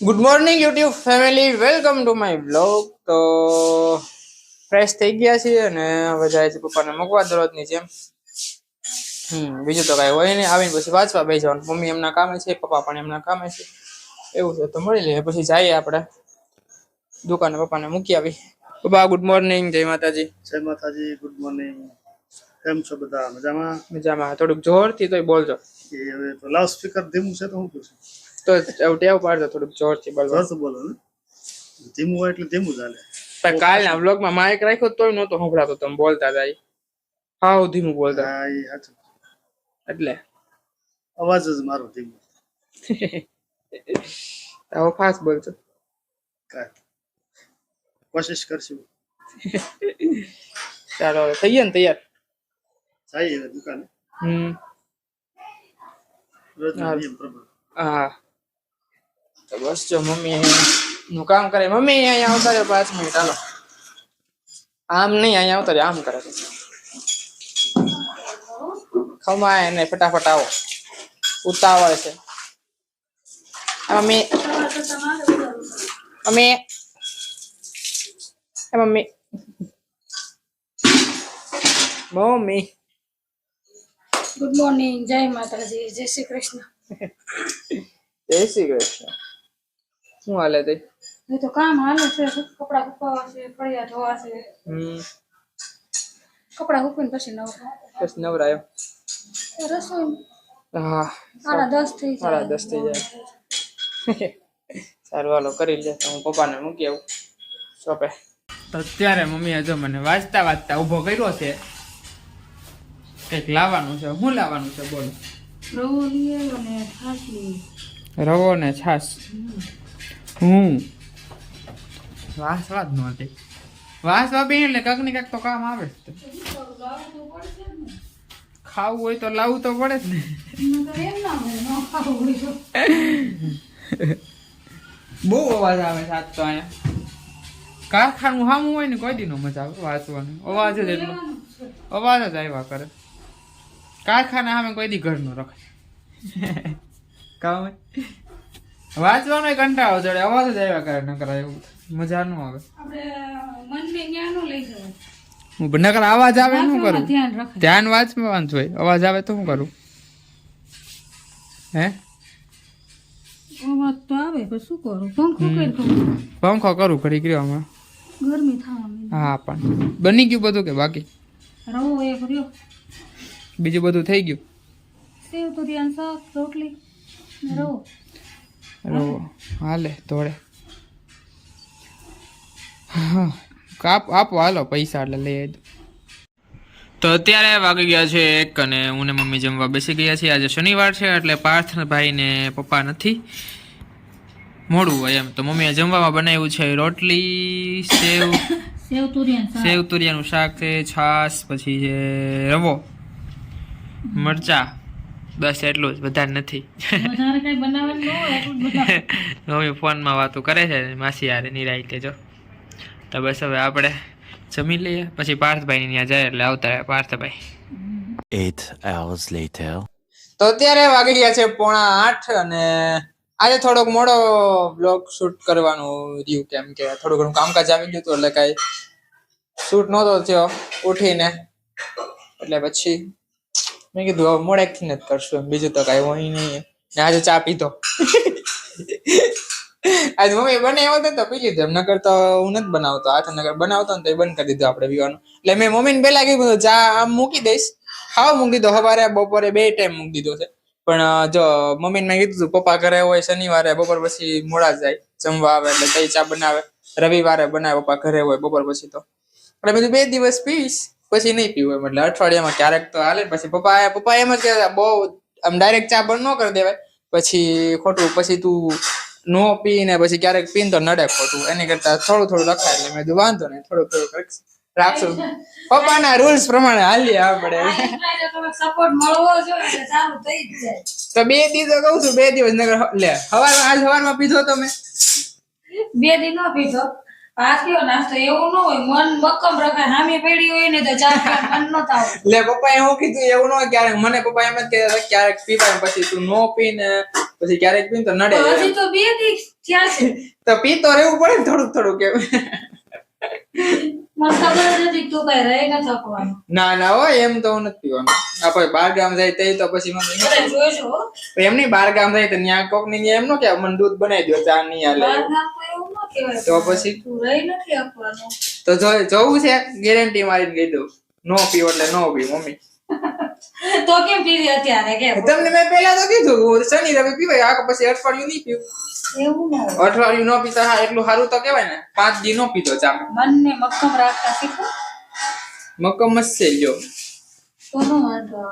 Good morning YouTube family welcome to my blog તો fresh થઈ ગયા છીએ અને હવે જાય છે પપ્પાને મૂકવા દરરોજની જેમ. હમ બીજું તો કાંઈ હોય નહીં. આવીને પછી વાંચવા બે જવાનું. મમ્મી એમના કામે છે પપ્પા પણ એમના કામે છે. એવું છે તો મળી લઈએ પછી જઈએ આપણે. દુકાને પપ્પાને મૂકી આવી. પપ્પા ગુડ મોર્નિંગ જય માતાજી. જય માતાજી. ગુડ મોર્નિંગ કેમ છો બધા? મજામાં? મજામાં. થોડુંક જોરથી તોય બોલજો. કે હવે તો લાઉડ સ્પીકર ધીમું છે તો હું પૂછું તો ટેવ પાડજો થોડુંક જોરથી જોર તો બોલો ને ધીમું હોય એટલે ધીમું ચાલે. પણ કાલના વ્લોગમાં માઇક રાખ્યો તોય નહોતો સંભળાતો તમે બોલતા હતા. હાવ ધીમું બોલતા. હા એ સાચું. એટલે. અવાજ જ મારો ધીમો. હવે ફાસ્ટ બોલજો. કોશિશ કરશું. ચાલો હવે થઈ ગયા ને તૈયાર? જઈએ દુકાને. હમ. હા. તો બસ જો મમ્મી નું કામ કરે. મમ્મી અહીંયા આવતા પાંચ મિનિટ. હાલો. આમ નહીં અહીંયા આવતા આમ કરે ખમાય ને ફટાફટ આવો. ઉતાવળ છે. Mummy mummy mummy. Mummy. Good morning જય માતાજી. જય શ્રી કૃષ્ણ. જય શ્રી કૃષ્ણ. શું હાલે તે? એ તો કામ હાલે છે કપડા સુકવવા છે ફળિયા ધોવા છે. હમ. કપડા સુકવીને પછી નવ બસ નવરાયો? રસોઈ. હા. સાડા દસ થઈ સાડા દસ થઈ જાય. સારું હાલો કરી લે. તો હું પપ્પાને મૂકી આવું શોપે. તો અત્યારે મમ્મીએ જો મને વાંચતા વાંચતા ઊભો કર્યો છે. કંઈક લાવવાનું છે શું લાવવાનું છે બોલો. રવો ને છાસ રવો ને છાશ. હું. વાસ વાત નો હતી વાસ વાપી એટલે કાંક ને કાંક તો કામ આવે ખાવું હોય તો લાવવું તો પડે જ ને. બહુ અવાજ આવે આજ તો અહીંયા. કારખાનું સામું હોય ને કોઈ દિનો મજા આવે વાંચવાનું અવાજ જ એટલો. અવાજ જ આવ્યા કરે. કારખાના સામે કોઈ દી ઘર નો રખાય કામ વાંચવાનો કંટાળો ચડે અવાજ જ આવ્યા કરે નકર એવું મજા ન આવે. આપણે મનને લઈ જવાય. નકર અવાજ આવે શું કરું? ધ્યાન વાંચવાનું હોય. અવાજ આવે તો શું કરું? હે? અવાજ તો આવે પણ શું કરું? પંખો કરી પંખો કરું ઘડી કર્યો હમણાં. ગરમી હા પણ. બની ગયું બધું કે બાકી? રવો એક રહ્યો. બીજું બધું થઈ ગયું? સેવ તુરિયાનું શાક રોટલી રવો. રવો હાલે તોડે હા કાપ આપો હાલો પૈસા એટલે લઈ આવજો તો અત્યારે વાગી ગયા છે એક અને હું ને મમ્મી જમવા બેસી ગયા છીએ. આજે શનિવાર છે એટલે પાર્થભાઈ ને પપ્પા નથી. મોડું હોય એમ. તો મમ્મીએ જમવામાં બનાવ્યું છે રોટલી સેવ સેવ તુરિયાનું શાક. સેવ તુરિયાનું શાક છે છાશ પછી છે રવો મરચા. બસ એટલું જ વધારે નથી. મમ્મી ફોનમાં વાતો કરે છે માસી યારે નિરાયતે જો તો બસ હવે આપણે જમી લઈએ પછી પાર્થભાઈ ત્યાં જાય એટલે આવતા રહે પાર્થભાઈ Eight hours later. તો અત્યારે વાગી ગયા છે પોણા આઠ અને આજે થોડોક મોડો બ્લોગ શૂટ કરવાનું રહ્યું કેમ કે થોડું ઘણું કામકાજ આવી ગયું હતું એટલે કઈ શૂટ નહોતો થયો ઉઠીને એટલે પછી મેં કીધું, હવે મોડેકથી જ કરશું એમ. બીજું તો કઈ હોય નહીં. ને આજે ચા પીધો. આજ મમ્મી બને એવો તો પી લીધો એમ. નકર તો હું નથી બનાવતો. હાથ નકર બનાવતો ને તો એ બંધ કરી દીધો આપણે પીવાનું. એટલે મેં મમ્મીને પેલા કીધું ચા આમ મૂકી દઈશ. હા, મૂકી દીધો. સવારે, બપોરે બે ટાઈમ મૂકી દીધો છે. પણ જો મમ્મીને મેં કીધું પપ્પા ઘરે હોય શનિવારે, બપોર પછી મોડા જાય, જમવા આવે એટલે તઈ ચા બનાવે. રવિવારે બનાવે, પપ્પા ઘરે હોય, બપોર પછી તો. એટલે બધું બે દિવસ પીશ. પછી નહીં પીવું એમ એટલે અઠવાડિયામાં ક્યારેક તો હાલે પછી પપ્પા પપ્પા એમ જ કહેતા બહુ આમ ડાયરેક્ટ ચા બંધ ન કરી દેવાય. પછી ખોટું પછી તું નો પીને પછી ક્યારેક પીને તો નડે ખોટું. એની કરતા થોડું થોડું રખાય એટલે મેં કીધું વાંધો નહીં થોડું થોડું રાખશું. પપ્પાના રૂલ્સ પ્રમાણે હાલીએ આપણે તો બે દિવસ કહું છું બે દિવસ નગર લે હવારમાં આજ હવારમાં પીધો તમે? બે દિવસ નો પીધો. કયો નાસ્તો એવું ન હોય મન મક્કમ રખાય હામી પડી હોય ને તો ચા મન ન થાવ. લે પપ્પાએ હું કીધું એવું ન હોય ક્યારેક. મને પપ્પા એમ જ કહેતા ક્યારેક પીવાય પછી તું નો પીને પછી ક્યારેક પીને તો નડે. હજી. તો બે દી છે. તો પીતો રહેવું પડે થોડુંક થોડુંક એમ. ન ના હોય એમ તો નથી પીવાનું. આ બાર ગામ જાય તે તો પછી મમ્મી એમ નહીં બાર ગામ જાય તો ત્યાં કોકની એમ નો કે મને દૂધ બનાવી દો ચા નહીં હાલે. તો પછી? તું રહી નથી આપવાનું. તો જોવું છે ગેરંટી મારીને કહી દઉં. નો પીવો એટલે નો પી મમ્મી. તો કેમ પીવી અત્યારે? કેમ? તમને મેં પહેલા તો કીધું શનિ રવિ પીવાય. આ પછી અઠવાડિયું નહીં પીવું. એવું ન અઠવાડિયું ન પીતા હા એટલું સારું તો કહેવાય ને. પાંચ દી નો પીતો ચા. મનને મક્કમ રાખતા શીખો. મક્કમ જ છે જો. તો નો વાંધો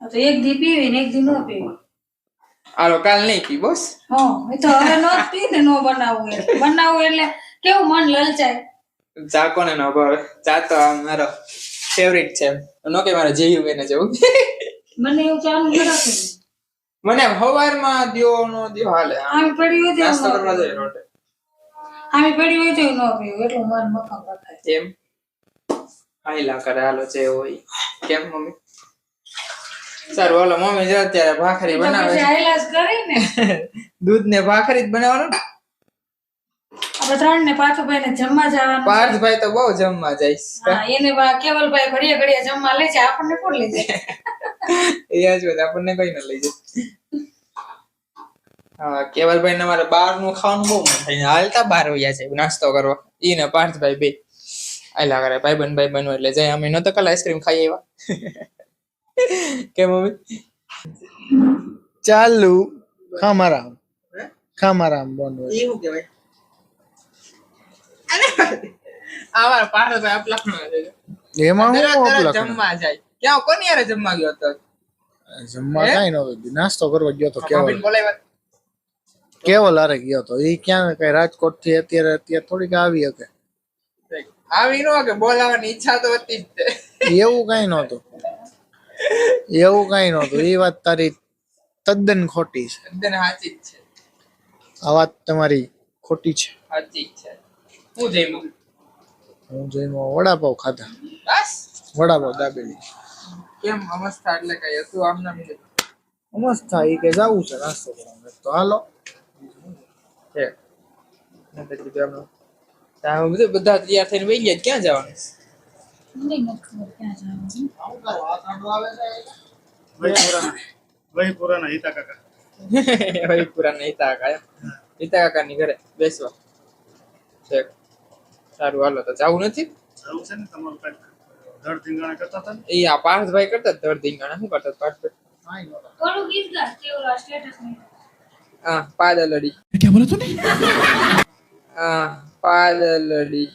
તો એક દી પીવી ને એક દી નો પીવી. હાલો કાલ નહીં પી બસ. હા એ તો હવે નો પી ને નો બનાવું બનાવવું એટલે કેવું મન લલચાય? ચા કોને ન ભાવે? ચા તો મારો ફેવરિટ છે. નો કે મારે જેયું એને જવું. મને એવું ચાલુ ન રાખે. મને હવારમાં દ્યો નો દિયો હાલે. આમ પડી હોય તો નાસ્તો કરવા જાય. રોટે. આમી પડી હોય તો નો પીવું એટલું મન મક્કમ રખાય એમ. આઈલા કરે હાલો જે હોય. કેમ મમ્મી? સારું હાલો મમ્મી જો અત્યારે ભાખરી બનાવે છે. આઈલાસ કરી ને. દૂધ ને ભાખરી જ બનાવવાનું ને ત્રણ ને પાર્થભાઈ ભાઈ ને જમવા જવાનું પાર્થભાઈ તો બહુ જમવા જઈશ એને કેવલભાઈ ઘડીએ ઘડીએ જમવા લઈ જાય આપણને કોણ લઈ જાય? એ જ વાત આપણને કઈ ના લઈ જાય. હા કેવલભાઈ ને મારે બહારનું ખાવાનું બહુ મન થાય હાલતા બહાર વયા છે નાસ્તો કરવા. ઈ ને પાર્થભાઈ બે. આયલા કરે ભાઈ બન ભાઈ બનવું એટલે જાય. અમે નતો કલ આઈસ્ક્રીમ ખાઈ આવ્યા. કે મમ્મી? ચાલુ. ખામારામ. હે? ખામારામ બોનવું એવું શું કહેવાય. આવા પાર્થભાઈ આપલા છે એમાં હું તરત જમવા જાય. ક્યાં કોની યારે જમવા ગયો હતો? જમવા કઈ નતું નાસ્તો કરવા ગયો તો કેવલ. કેવલ હારે ગયો તો? એ ક્યાં કઈ રાજકોટથી અત્યારે અત્યારે થોડીક આવી શકે આવી નો કે બોલાવવાની ઈચ્છા તો હતી જ એવું કઈ નતું એવું કઈ નતું એ વાત તારી તદ્દન ખોટી છે. તદ્દન સાચી જ છે. આ વાત તમારી ખોટી છે. સાચી છે. હું જઈમાં હું જઈમાં વડાપાવ ખાધા. બસ? વડાપાવ દાબેલી. કેમ અમસ્તા એટલે કઈ હતું? આમ નામ છે એ કે જવું છે નાસ્તો કરવા તો હાલો. છે નહીંતર કીધું એમનું. તો આ બધું બધા તૈયાર થઈને વહી ગયા ક્યાં જવાનું? મને નથી ક્યાં જવાનું. વહી પુરાના હિતા કાકા. પૂરા હિતા કાકા ની ઘરે બેસવા. સારું હાલો તો જવું નથી? કરતા હતા એ આ પાર્થભાઈ કરતા ધડ ધીંગાણા શું કરતા પાર્થભાઈ? કોનું ગીત હા પાદલડી. કે હા પાદલડી.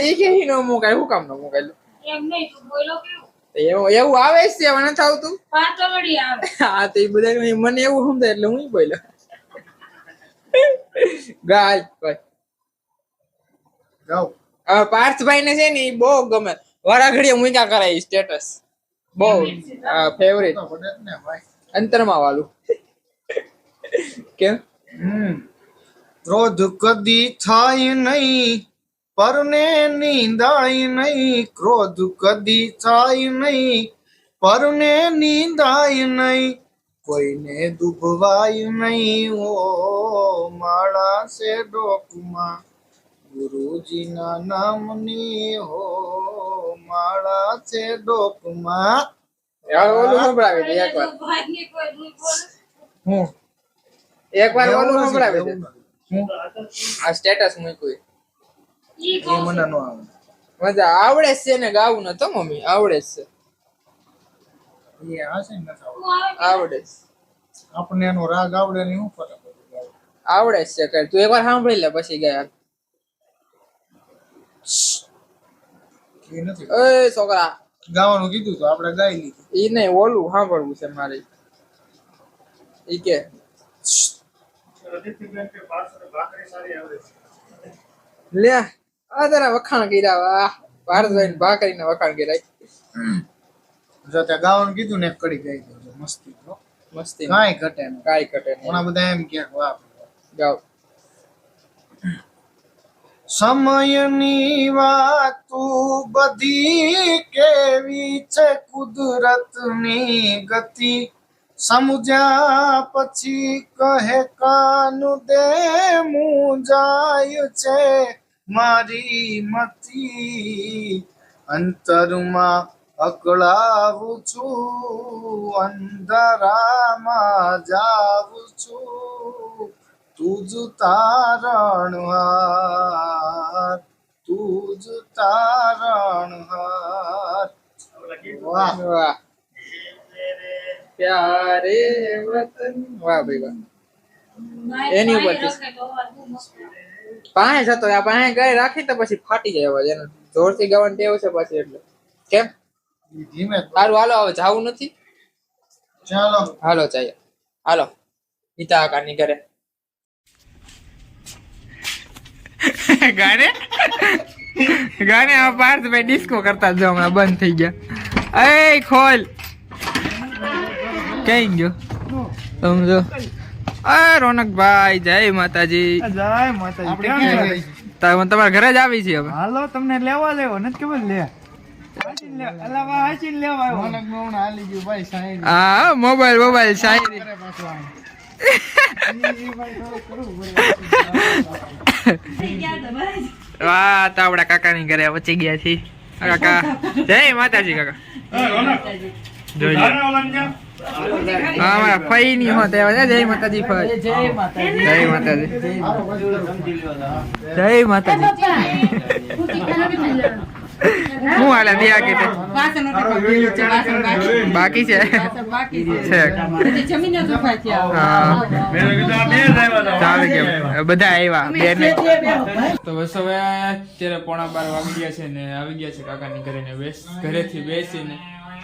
એ કે હિનો મુકાય કામ નો મુકાય એમ નહીં બોલો કે એવું એવું આવે છે હવે નથી આવતું? પાતળડી આવે. હા તો એ બધા મને એવું સમજાય એટલે હું બોલ્યો. ગાય ભાઈ. પાર્થભાઈ ને છે ને એ બહુ ગમે. વારા ઘડીએ મૂક્યા કરાય સ્ટેટસ બહુ ફેવરેટ અંતરમાં વાળું કેમ? હમ. ક્રોધ કદી થાય નહીં. પરને નિંદાય નહીં ક્રોધ કદી થાય નહીં. પરને નિંદાય નહીં કોઈને દુભવાય નહીં. ઓ માળા છે ડોકમાં ગુરુજીના નામની હો માળા છે ડોકમાં હવે ઓલું સંભળાવી દે એકવાર હું? એકવાર ઓલું સંભળાવી દે એવું આ સ્ટેટસ મૂક્યું એ મને ન આવે. મજા આવડે જ છે ને ગાવું નતો મમ્મી આવડે જ છે એ છે ને આવડે. આપણને એનો રાગ આવડે ને શું ફરક આવડે જ છે કર તું એકવાર સાંભળી લે પછી ગયા. એ નથી? એ છોકરા. ગાવાનું કીધું તો આપણે ગાઈ લીધું. ઈ નહીં ઓલું સાંભળવું છે મારે. ઈ કે. લે આ તારા વખાણ કર્યા વાહ ભારતભાઈ ભાખરીને વખાણ કર્યા. જો ત્યાં ગાવાનું કીધું ને કડી ગઈ દેજો મસ્તી તો મસ્તી. કાંઈ ઘટે નહીં. કાઈ ઘટે નહીં. ઘણા બધા એમ કે વાહ ગાવ સમયની વાતું બધી કેવી છે કુદરતની ગતિ? સમજ્યા પછી કહે કાનું દે મુંજાય છે મારી મતી અંતરમાં અકળાવું છું અંધારામાં જાવું છું. તું તુજ તારણહાર તુજ તારણહાર વાહ. વાહ. પ્યારે વતન. વાહ ભાઈ વાહ. એની ઉપરથી. પાસે જતો આ પાસે ગઈ રાખી તો પછી ફાટી જાય અવાજ. એનો જોરથી ગાવાની ટેવ છે પછી એટલે. કેમ? ધીમે સારું હાલો હવે જાવું નથી? ચાલો. હાલો ચાલો. હાલો. પિતા કાની ઘરે. ગાને? ગાને આ પાર્થભાઈ ડિસ્કો કરતા જો હમણાં બંધ થઈ ગયા. એ ખોલ. કઈ ગયો? સમજો અ રોનકભાઈ જય માતાજી. જય માતાજી. છો? તમારા ઘરે જ આવી છીએ હવે. હાલો તમને લેવા લેવો નથી ખબર? લે. હાચીને લે. અલા વા હાચીને લેવા આવ્યો. રોનકનું હમણાં હાલી ગયું ભાઈ સાઈડ હા મોબાઈલ મોબાઈલ શાયરી. વાહ તો આપડા કાકાની ઘરે પચી ગયા છીએ. કાકા. જય માતાજી કાકા. હા ફઈ ની હોત જય માતાજી ફઈ. જય માતાજી. જય માતાજી. હું હાલે દિયા કે બાકી. છે? બધા આવ્યા બે તો બસ હવે અત્યારે પોણા બાર વાગી ગયા છે ને આવી ગયા છે કાકા ની ઘરે ને બેસ ઘરેથી બેસીને.